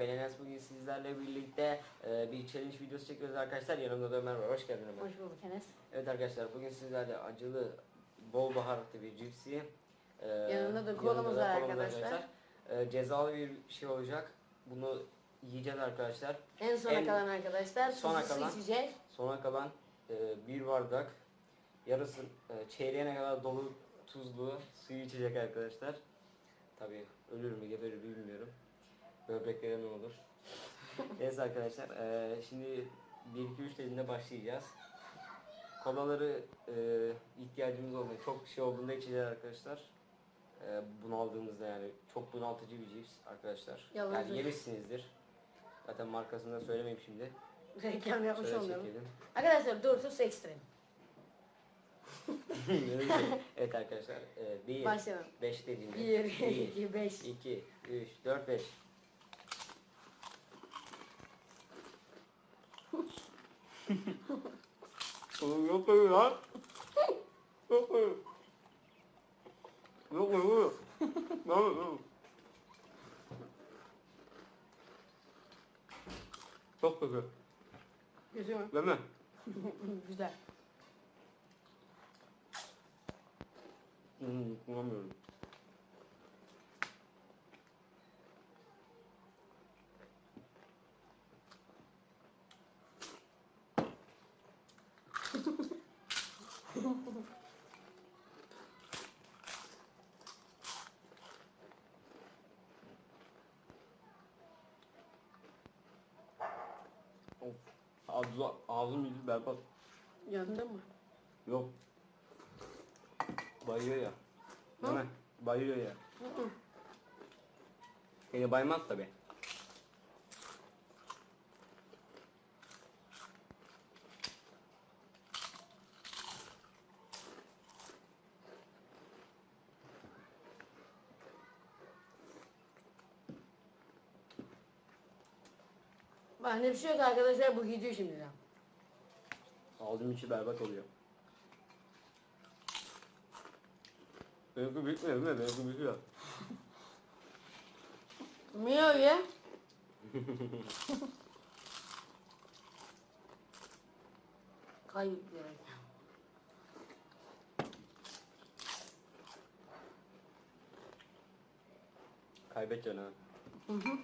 ben Enes bugün sizlerle birlikte e, bir challenge videosu çekiyoruz arkadaşlar. Yanımda da Ömer var. Hoş geldin Ömer. Hoş bulduk Enes. Evet arkadaşlar bugün sizlerle acılı, bol baharatlı bir cipsi. e, Yanında da kolumuz var kolumuz arkadaşlar. E, cezalı bir şey olacak. Bunu yiyeceğiz arkadaşlar. En sona En- kalan arkadaşlar sona kalan- içecek. Sona kalan e, bir bardak yarısı e, çeyreğine kadar dolu tuzlu suyu içecek arkadaşlar. Tabii ölür mü geberir mi bilmiyorum. Böbreklere ne olur. Neyse arkadaşlar e, şimdi 1-2-3 dediğinde başlayacağız. Kolaları e, ihtiyacımız olduğunda çok şey olduğunda içeceğiz arkadaşlar. E, bunaldığımızda yani çok bunaltıcı bir cips arkadaşlar. Yalan yani yemişsinizdir. Zaten markasını da söylemeyeyim şimdi. Reklam yapmış Şöyle olmayalım. çekelim. Arkadaşlar Doritos Extreme. evet arkadaşlar. E, 1, Başlayalım. 5 dediğimde. 1, 1, 2, 5. 2, 3, 4, 5. yok öyle lan. Yok öyle. Yok öyle. Yok öyle. Çok kötü. Güzel mi? Değil mi? Güzel. Hmm, kullanmıyorum. Ağzım yüzü berbat. Yanında mı? Yok. Bayıyor ya. Değil mi? Bayıyor ya. Hı hı. Seni baymaz tabi. Bende bir şey yok arkadaşlar bu gidiyor şimdiden. Ağzım içi berbat oluyor. Benimki bitmiyor değil mi? Benimki bitiyor. Niye öyle? Kaybettiler. Kaybedeceksin ha. Hı hı.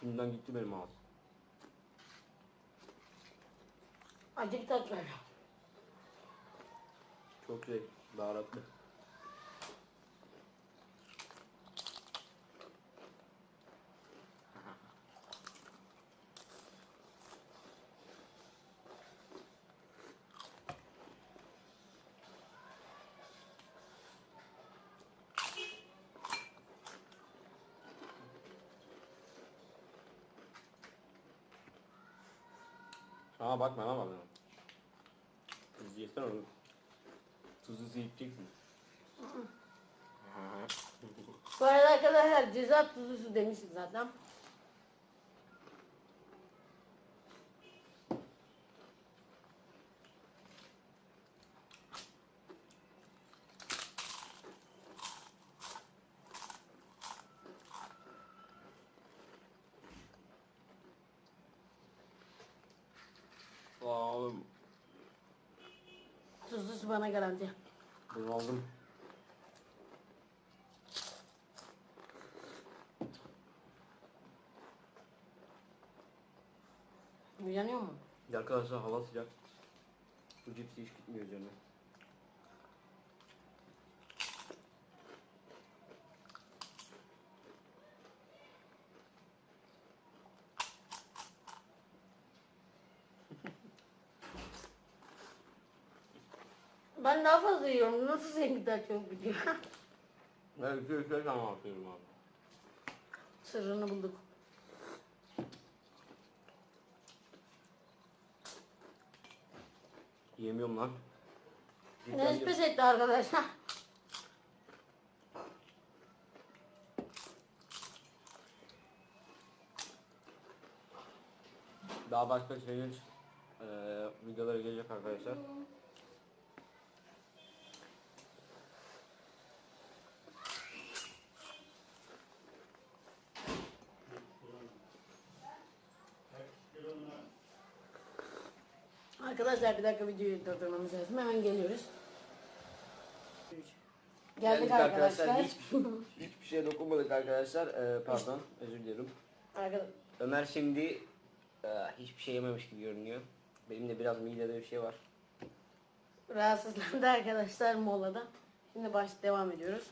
Şimdiden gitti benim ağız. Acı bir tat ver. Çok şey, baharatlı. Aa bakma lan bana. Tuz yesen onu. Tuzu yiyeceksin. Bu arada arkadaşlar ceza tuzlusu demiştik zaten. Aa, oğlum Tuzlusu bana garanti. bunu aldım. Yanıyor mu? Ya Arkadaşlar hava sıcak. Bu cipsi hiç gitmiyor üzerine. Ben daha fazla yiyorum. Nasıl seninki daha çok gidiyor? Ben iki üç beş tane atıyorum abi. Sırrını bulduk. Yemiyorum lan. Enes pes etti arkadaşlar. Daha başka challenge eee videoları gelecek arkadaşlar. Arkadaşlar bir dakika videoyu durdurmamız lazım. Hemen geliyoruz. Geldik, Geldik arkadaşlar. arkadaşlar. Hiçbir, hiçbir şeye dokunmadık arkadaşlar. Eee, pardon özür dilerim. Arkadaş- Ömer şimdi eee, hiçbir şey yememiş gibi görünüyor. Benim de biraz midede bir şey var. Rahatsızlandı arkadaşlar molada. Şimdi baş devam ediyoruz.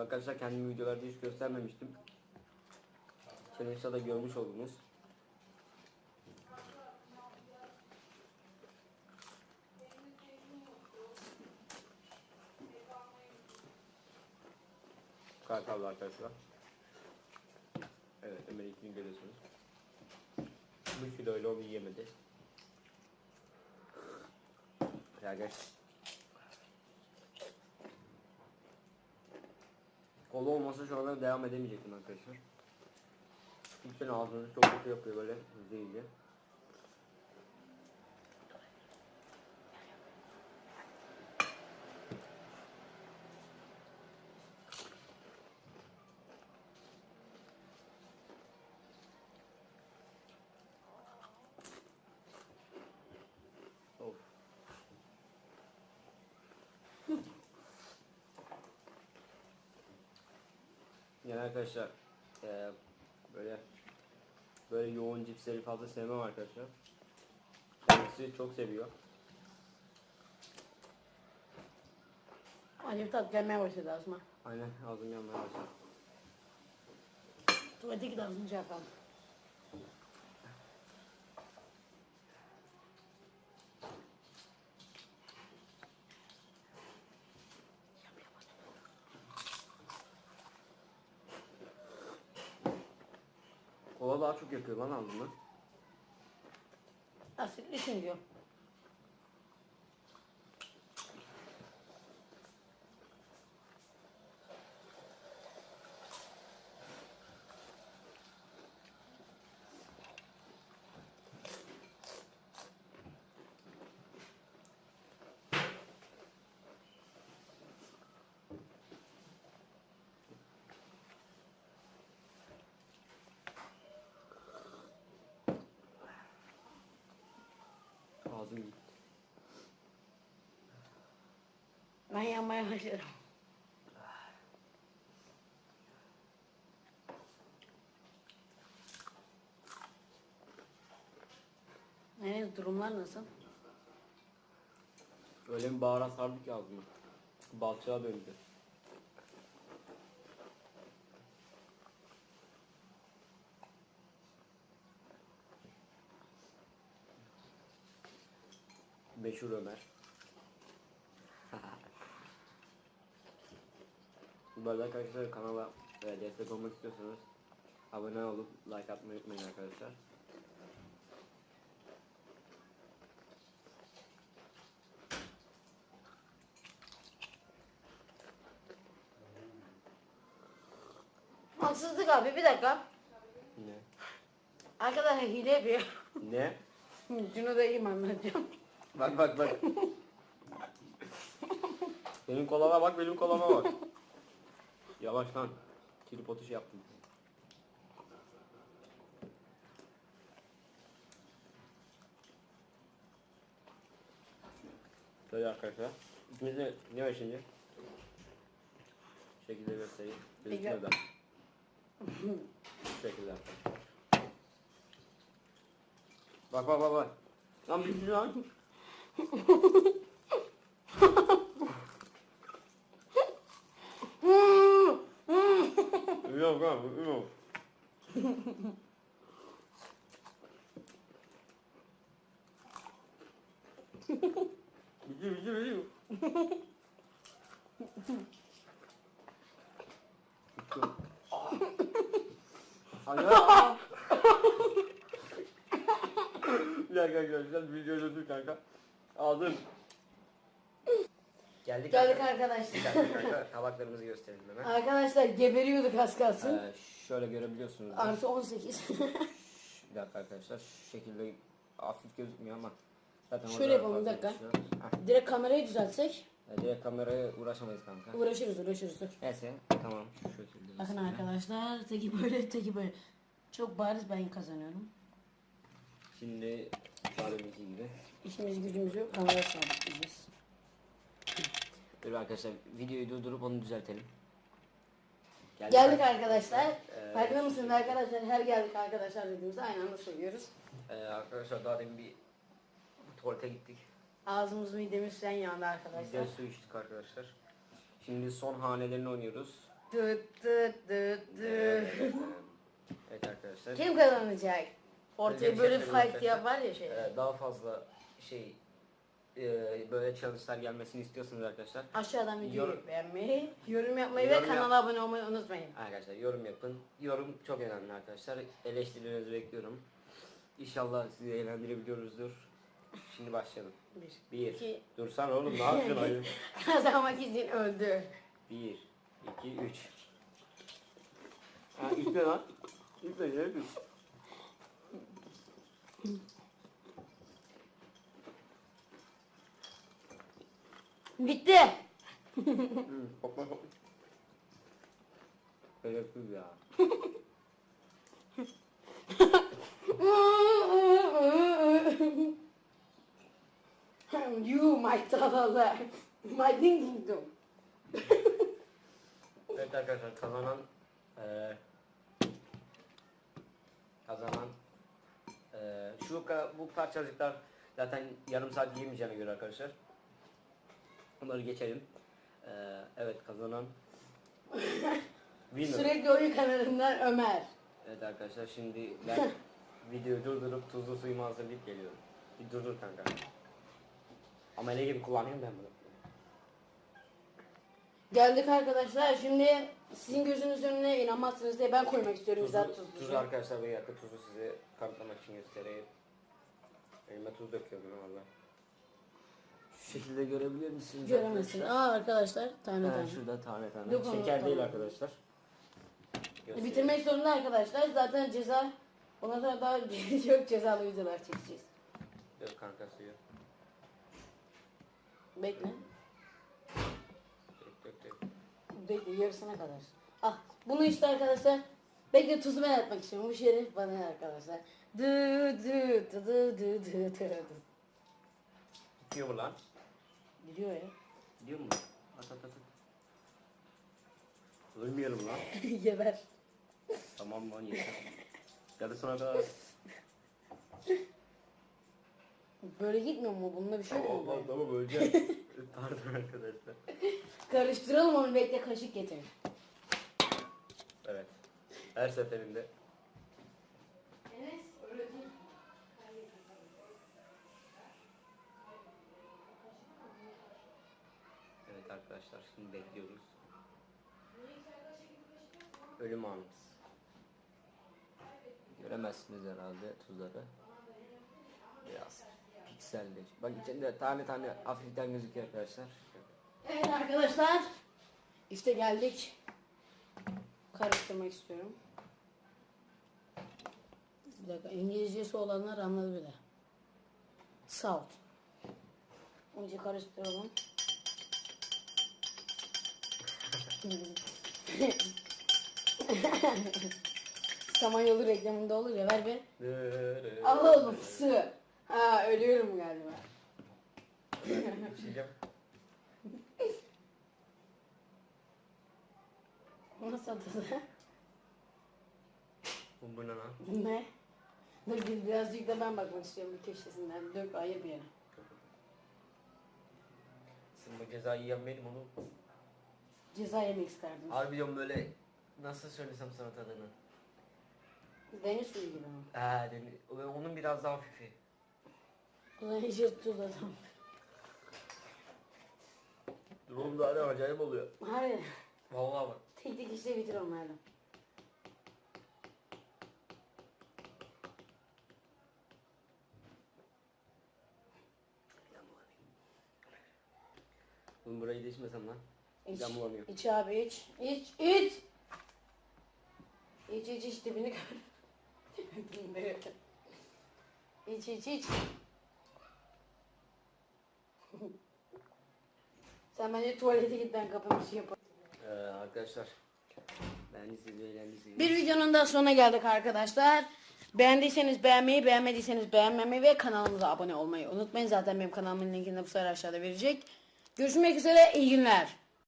Arkadaşlar kendimi videolarda hiç göstermemiştim. Challenge'da da görmüş oldunuz. Kartallı arkadaşlar. Evet Ömer ikini görüyorsunuz. Bu kiloyla onu yiyemedi. Ya Kola olmasa şu anda devam edemeyecektim arkadaşlar. Lütfen ağzınızı çok kötü yapıyor böyle hızlı Yani arkadaşlar eee, böyle böyle yoğun cipsleri fazla sevmem arkadaşlar. Kendisi çok seviyor. Acı bir tat gelmeye başladı ağzıma. Aynen ağzım yanmaya başladı. Tuvalete git ağzını şey yapalım. Kola daha çok yakıyor lan ağzımı. Asitli çünkü. Ağzım gitti. Ben yanmaya başladım. Evet durumlar nasıl? Öyle bir baharat sardı ki ağzıma. Balçığa döndü. Meşhur Ömer. Bu arada arkadaşlar kanala e, destek olmak istiyorsanız abone olup like atmayı unutmayın arkadaşlar. Haksızlık abi bir dakika. Ne? Arkadaşlar hile yapıyor. Ne? Şunu da iyi anlatacağım? Bak bak bak. benim kolama bak benim kolama bak. Yavaş lan. Tripod iş yaptım. Şöyle arkadaşlar. İkimiz de ne var şimdi? Şu şekilde göstereyim. Gözükmüyor da. Şu şekilde arkadaşlar. Bak bak bak bak. Lan bir şey lan. Yok abi yok. Bitti bitti bitti. Alo. Bir dakika arkadaşlar videoyu durdur kanka. Aldım. Geldik. Geldik arkadaşlar. Kanka. Tabaklarımızı gösterelim hemen. Arkadaşlar geberiyorduk az kalsın. Ee, şöyle görebiliyorsunuz. Artı 18. Bir dakika arkadaşlar şu şekilde hafif gözükmüyor ama zaten Şöyle orada yapalım, bir dakika. şey yok. Heh, Direkt kamerayı düzeltsek e, direkt kameraya uğraşamayız kanka. uğraşırız uğraşırız dur. Neyse tamam şu şekilde. Bakın olsun. arkadaşlar teki böyle teki böyle. Çok bariz ben kazanıyorum. Şimdi Şahin'inki gibi. İşimiz gücümüz yok kamera sabitleyeceğiz. Dur arkadaşlar videoyu durdurup onu düzeltelim. Geldik arkadaşlar. Ee, Farkında mısınız arkadaşlar? Her geldik arkadaşlar dediğimizde aynı anda söylüyoruz. Ee, arkadaşlar daha demin bir tuvalete gittik. Ağzımız midemiz sen yandı Bir arkadaşlar. su içtik arkadaşlar. Şimdi son hanelerini oynuyoruz. Dıt dıt dıt Ee, dıt. evet arkadaşlar. Kim kazanacak? Ortaya Öyle bir böyle şey fight diye var ya şey. Ee, daha fazla şey e, böyle challenge'lar gelmesini istiyorsanız arkadaşlar. Aşağıdan videoyu Yorum- beğenmeyi, yorum yapmayı Yorum ve yap- kanala abone olmayı unutmayın. Arkadaşlar yorum yapın. Yorum çok önemli arkadaşlar. Eleştirilerinizi bekliyorum. İnşallah sizi eğlendirebiliyoruzdur. Şimdi başlayalım. Bir. Bir. İki. Dursan oğlum ne yapıyorsun ayı? Kazanmak için öldü. Bir, iki, üç. Ha üç ne lan? Üç ne? Ne üç? Bitti. Şerefsiz ya. you my talalar. My ding ding dong. Evet arkadaşlar kazanan eee kazanan eee şu ka- bu parçacıklar zaten yarım saat yemeyeceğine göre arkadaşlar. Bunları geçelim. Eee evet kazanan Winner. Sürekli oyun kanalından Ömer. Evet arkadaşlar şimdi ben videoyu durdurup tuzlu suyumu hazırlayıp geliyorum. Bir durdur kanka. Ama ele gibi kullanıyorum ben bunu. Geldik arkadaşlar. Şimdi sizin gözünüz önüne inanmazsınız diye ben koymak istiyorum Tuzu, tuzlu. tuzu arkadaşlar bir dakika tuzu size kanıtlamak için göstereyim. Elime tuz döküyorum ben valla. Şekilde görebilir misiniz Göremezsin. arkadaşlar? Aa arkadaşlar tane Ha, tane. şurada tane tane. Dokun, Şeker değil tamam. arkadaşlar. Göstereyim. Bitirmek zorunda arkadaşlar. Zaten ceza ondan sonra daha çok cezalı videolar çekeceğiz. Dök kanka suyu. Bekle. Dök dök dök. Bekle yarısına kadar. Ah bunu işte arkadaşlar. Bekle tuzu ben atmak istiyorum. Bu şerif bana arkadaşlar. Dı dı dı dı dı dı dı dı. Bitiyor mu lan? Gidiyor ya. Gidiyor mu? At at at. at. Ölmeyelim lan. Geber. Tamam lan yeter. Yarısına kadar. Böyle gitmiyor mu? Bunda bir şey yok mu? Tamam böyle? tamam öleceğim. Pardon arkadaşlar. Karıştıralım onu bekle kaşık getir. Evet. Her seferinde. Arkadaşlar şimdi bekliyoruz. Ölüm anımız. Göremezsiniz herhalde tuzları. Biraz pikselli. Bak içinde tane tane hafiften gözüküyor arkadaşlar. Evet arkadaşlar. İşte geldik. Karıştırmak istiyorum. Bir dakika İngilizcesi olanlar anladı bile. Salt. Önce karıştıralım. Samanyolu reklamında olur ya ver be. Al oğlum su. Ha ölüyorum galiba. İçeceğim. Nasıl atıldı? Bu ne lan? ne? Dur bir- birazcık da ben bakmak istiyorum bir köşesinden. Dök bir yere. Sen bu cezayı yiyen benim oğlum. Ceza yemek isterdim. Harbi diyorum böyle nasıl söylesem sana tadını. Deniz suyu gibi mi? Ee, deni- ve onun biraz daha hafifi. O zaman iyice tuz atalım. Dur oğlum daha ne acayip oluyor. Hadi. Vallahi bak. Tek tek işte bitir onlarla. Oğlum burayı değişmesem lan. İç, Midem bulanıyor. iç abi iç. İç, iç. İç, iç, iç dibini gör. iç, iç, iç. Sen bence tuvalete git ben kapımı şey yaparım. Ee, arkadaşlar. Beğendiyseniz ve eğlendiyseniz. Bir videonun daha sonuna geldik arkadaşlar. Beğendiyseniz beğenmeyi, beğenmediyseniz beğenmemeyi ve kanalımıza abone olmayı unutmayın. Zaten benim kanalımın linkini de bu sefer aşağıda verecek. Görüşmek üzere, iyi günler.